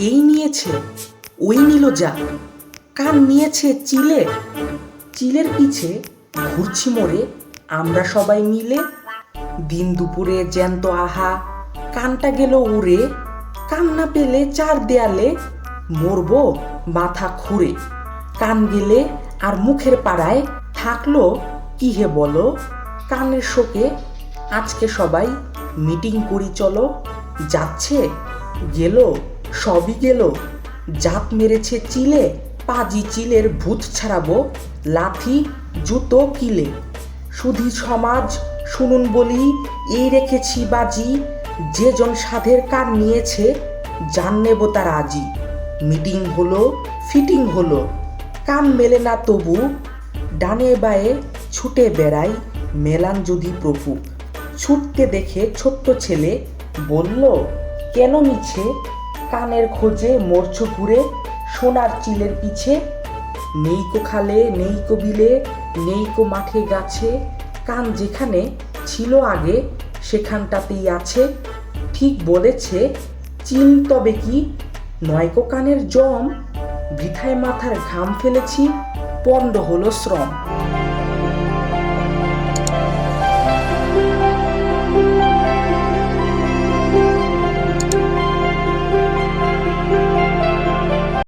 এই নিয়েছে, ওই নিল যা। কান নিয়েছে চিলে, চিলের পিছে ঘুরছি মোড়ে, আমরা সবাই মিলে। দিন দুপুরে জ্যান্ত আহা, কানটা গেল উড়ে। কান না পেলে চার দেয়ালে, মরবো মাথা খুঁড়ে। কান গেলে আর মুখের পাড়ায় থাকল কি হে বলো? কানের শোকে আজকে সবাই মিটিং করি চলো, যাচ্ছে, গেল সবই গেল। জাত মেরেছে চিলে, পাজি চিলের ভূত ছাড়াবো, লাথি, জুতো, কিলে। সুধী সমাজ, শুনুন বলি, এই রেখেছি বাজি যেজন সাধের কান নিয়েছে, জান নেব তার আজি। মিটিং হলো, ফিটিং হলো, কান মেলে না তবু, ডানে বায়ে ছুটে বেড়াই, মেলান যদি প্রভু। ছুটতে দেখে ছোট্ট ছেলে বলল, কেন মিছে কানের খোঁজে মরছ ঘুরে সোনার চিলের পিছে নেইকো খালে নেইকো বিলে নেইকো মাঠে গাছে, কান যেখানে ছিল আগে সেখানটাতেই আছে, ঠিক বলেছে চিল তবে কি নয়কো কানের জম, বৃথায় মাথার ঘাম ফেলেছি, পণ্ড হলো শ্রম।